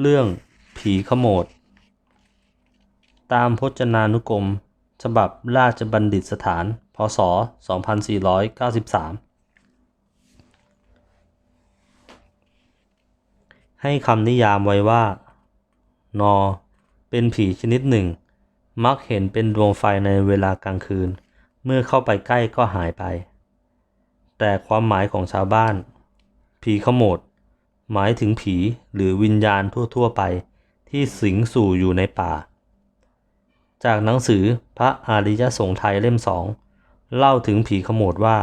เรื่องผีขโมด ตามพจนานุกรม ฉบับราชบัณฑิตสถาน พศ 2493 ให้คำนิยามไว้ว่า นอ เป็นผีชนิดหนึ่ง มักเห็นเป็นดวงไฟในเวลากลางคืน เมื่อเข้าไปใกล้ก็หายไป แต่ความหมายของชาวบ้าน ผีขโมด หมายถึงผีหรือวิญญาณทั่วๆไปที่สิงสู่อยู่ในป่า จากหนังสือพระอาริยสงฆ์ไทยเล่มสองเล่าถึงผีขโมดว่า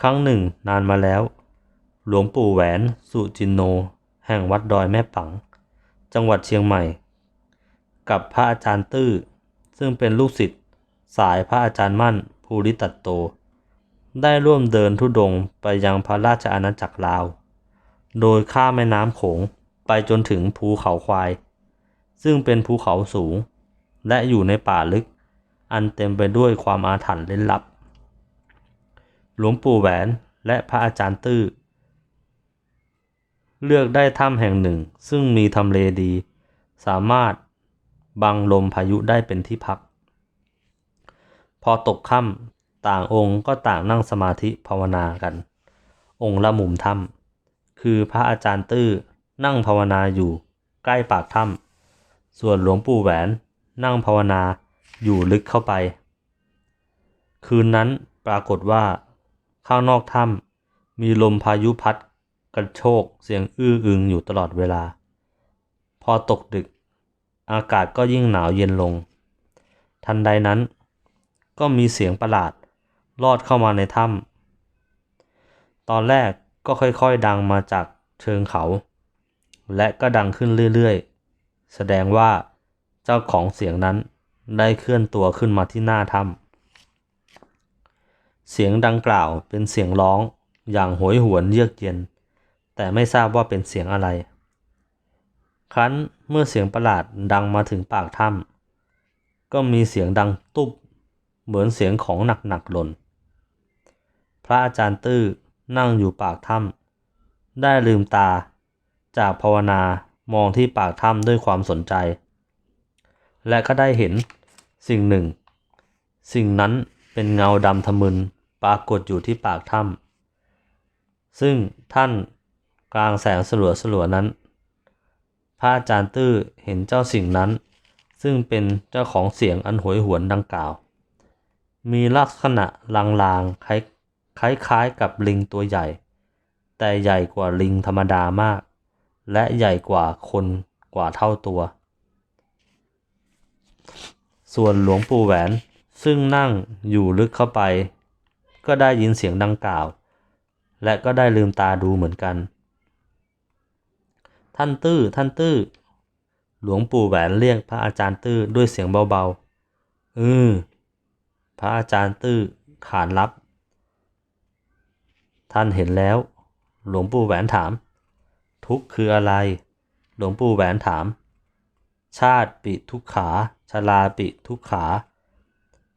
ครั้งหนึ่งนานมาแล้ว หลวงปู่แหวนสุจินโน แห่งวัดดอยแม่ปัง จังหวัดเชียงใหม่ กับพระอาจารย์ตื้อ ซึ่งเป็นลูกศิษย์สายพระอาจารย์มั่นภูริตัตโต ได้ร่วมเดินทุดงค์ไปยังพระราชอาณาจักรลาว โดยข้ามแม่น้ำโขงไปจนถึงภูเขาควาย ซึ่งเป็นภูเขาสูง และอยู่ในป่าลึก อันเต็มไปด้วยความอาถรรพ์ลึกลับ หลวงปู่แหวนและพระอาจารย์ตื้อ เลือกได้ถ้ำแห่งหนึ่งซึ่งมีทำเลดี สามารถบังลมพายุได้เป็นที่พัก พอตกค่ำต่างองค์ก็ต่างนั่งสมาธิภาวนากัน องค์ละมุมถ้ำ คือพระอาจารย์ตื้อนั่งภาวนาอยู่ใกล้ปากถ้ำส่วนหลวงปู่แหวนนั่งภาวนาอยู่ลึกเข้าไป คืนนั้นปรากฏว่า ข้างนอกถ้ำมีลมพายุพัดกระโชกเสียงอื้ออึงอยู่ตลอดเวลา พอตกดึก อากาศก็ยิ่งหนาวเย็นลง ทันใดนั้น ก็มีเสียงประหลาดลอดเข้ามาในถ้ำตอนแรก ก็ค่อยๆดังมาจากเชิงเขา และก็ดังขึ้นเรื่อยๆ แสดงว่าเจ้าของเสียงนั้นได้เคลื่อนตัวขึ้นมาที่หน้าถ้ำเสียงดังกล่าวเป็นเสียงร้องอย่างโหยหวนเยือกเย็น แต่ไม่ทราบว่าเป็นเสียงอะไร ครั้นเมื่อเสียงประหลาดดังมาถึงปากถ้ำก็มีเสียงดังตุ๊บเหมือนเสียงของหนักๆหล่น พระอาจารย์ตื้อ นั่งอยู่ปากถ้ำได้ลืมตา จากภาวนามองที่ปากถ้ำด้วยความสนใจ และก็ได้เห็นสิ่งหนึ่ง สิ่งนั้นเป็นเงาดำทะมึนปรากฏอยู่ที่ปากถ้ำซึ่งท่านกลางแสงสลัวสลัวๆนั้น พระอาจารย์ตื้อเห็นเจ้าสิ่งนั้น ซึ่งเป็นเจ้าของเสียงอันโหยหวนดังกล่าว มีลักษณะลางๆคล้าย คล้ายๆกับลิงตัวใหญ่ แต่ใหญ่กว่าลิงธรรมดามาก และใหญ่กว่าคนกว่าเท่าตัว ส่วนหลวงปู่แหวนซึ่งนั่งอยู่ลึกเข้าไป ก็ได้ยินเสียงดังกล่าว และก็ได้ลืมตาดูเหมือนกัน ท่านตื้อท่านตื้อหลวงปู่แหวนเรียกพระอาจารย์ตื้อด้วยเสียงเบาๆเออพระอาจารย์ตื้อขานรับ ท่านเห็นแล้ว หลวงปู่แหวนถาม ทุกคืออะไร หลวงปู่แหวนถาม ชาติปิทุกขาชราปิทุกขา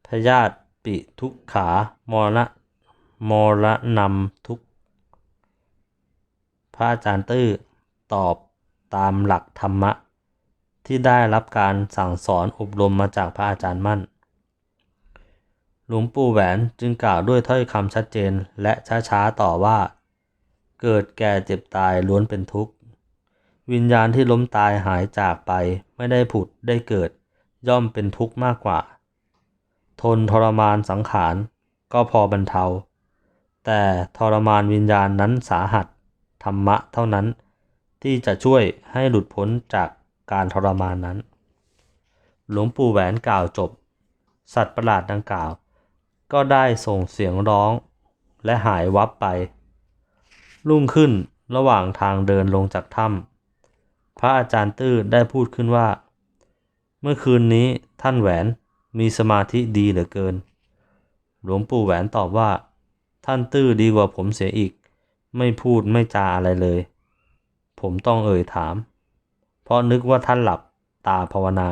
พยาธิปิทุกขามรณะมรณำทุก พระอาจารย์ตื้อตอบตามหลักธรรมะ ที่ได้รับการสั่งสอนอบรมมาจากพระอาจารย์มั่น หลวงปู่แหวนจึงกล่าวด้วยถ้อยคำชัดเจนและช้าๆต่อว่า เกิดแก่เจ็บตายล้วนเป็นทุกข์ วิญญาณที่ล้มตายหายจากไปไม่ได้ผุดได้เกิด ย่อมเป็นทุกข์มากกว่า ทนทรมานสังขารก็พอบรรเทา แต่ทรมานวิญญาณนั้นสาหัส ธรรมะเท่านั้น ที่จะช่วยให้หลุดพ้นจากการทรมานนั้น หลวงปู่แหวนกล่าวจบ สัตว์ประหลาดดังกล่าว ก็ได้ส่งเสียงร้อง และหายวับไป รุ่งขึ้นระหว่างทางเดินลงจากถ้ำพระอาจารย์ตื้อได้พูดขึ้นว่า เมื่อคืนนี้ท่านแหวนมีสมาธิดีเหลือเกิน หลวงปู่แหวนตอบว่า ท่านตื้อดีกว่าผมเสียอีก ไม่พูดไม่จาอะไรเลย ผมต้องเอ่ยถาม เพราะนึกว่าท่านหลับตาภาวนา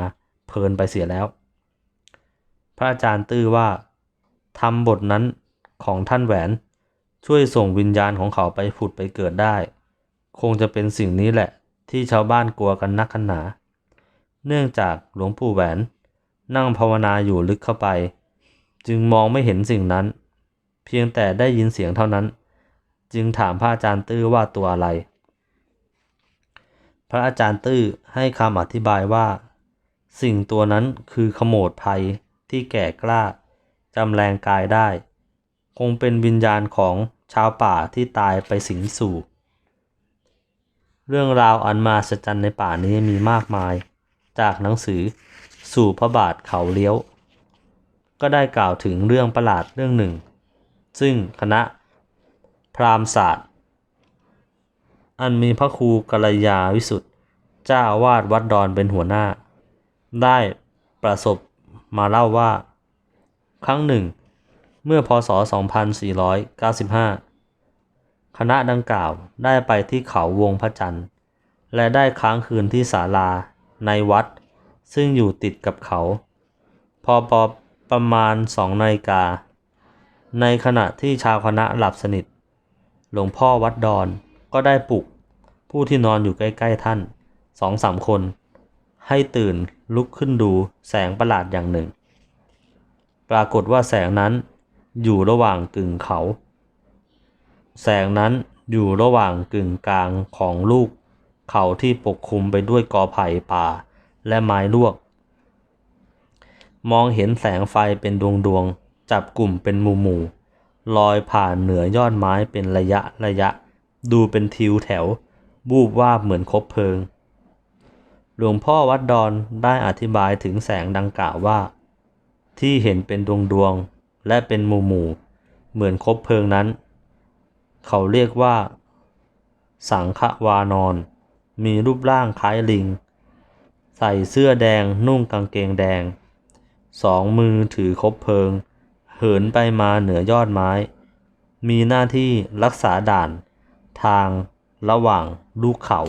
เพลินไปเสียแล้ว พระอาจารย์ตื้อว่า ทำบทนั้นของท่านแหวน ช่วยส่งวิญญาณของเขาไปผุดไปเกิดได้ คงจะเป็นสิ่งนี้แหละที่ชาวบ้านกลัวกันนักกันหนา เนื่องจากหลวงปู่แหวน นั่งภาวนาอยู่ลึกเข้าไป จึงมองไม่เห็นสิ่งนั้น เพียงแต่ได้ยินเสียงเท่านั้น จึงถามพระอาจารย์ตื้อว่าตัวอะไร พระอาจารย์ตื้อให้คำอธิบายว่า สิ่งตัวนั้นคือขโมดภัยที่แก่กล้า จำแรงกายได้ คงเป็นวิญญาณของชาวป่าที่ตายไปสิงสู่ เรื่องราวอันมาสจันในป่านี้มีมากมาย จากหนังสือสู่พระบาทเขาเลี้ยว ก็ได้กล่าวถึงเรื่องประหลาดเรื่องหนึ่ง ซึ่งคณะพราหมณ์ศาสตร์ อันมีพระครูกัลยาวิสุทธ์เจ้าอาวาสวัดดอนเป็นหัวหน้า ได้ประสบมาเล่าว่า ครั้งหนึ่ง เมื่อพศ 2495 คณะดังกล่าวได้ไปที่เขาวงพระจันทร์ และได้ค้างคืนที่ศาลาในวัด ซึ่งอยู่ติดกับเขา พอปอประมาณสองนาฬิกา ในขณะที่ชาวคณะหลับสนิท หลวงพ่อวัดดอนก็ได้ปลุกผู้ที่นอนอยู่ใกล้ ๆ ท่านสองสามคน ให้ตื่นลุกขึ้นดูแสงประหลาดอย่างหนึ่ง ปรากฏว่าแสงนั้นอยู่ระหว่างกึ่งเขา แสงนั้นอยู่ระหว่างกึ่งกลางของลูก เขาที่ปกคลุมไปด้วยกอไผ่ป่าและไม้ลวก มองเห็นแสงไฟเป็นดวงดวงๆจับกลุ่มเป็นหมู่หมู่ๆลอยผ่านเหนือยอดไม้เป็นระยะระยะ ดูเป็นทิวแถว บูบวาบเหมือนคบเพลิง หลวงพ่อวัดดอนได้อธิบายถึงแสงดังกล่าวว่า ที่เห็นเป็นดวงดวงและเป็นหมู่หมู่เหมือนคบเพลิงนั้น เขาเรียกว่า สังฆวานอน มีรูปร่างคล้ายลิง ใส่เสื้อแดงนุ่งกางเกงแดง สองมือถือคบเพลิง เหินไปมาเหนือยอดไม้ มีหน้าที่รักษาด่าน ทางระหว่างลูกเขา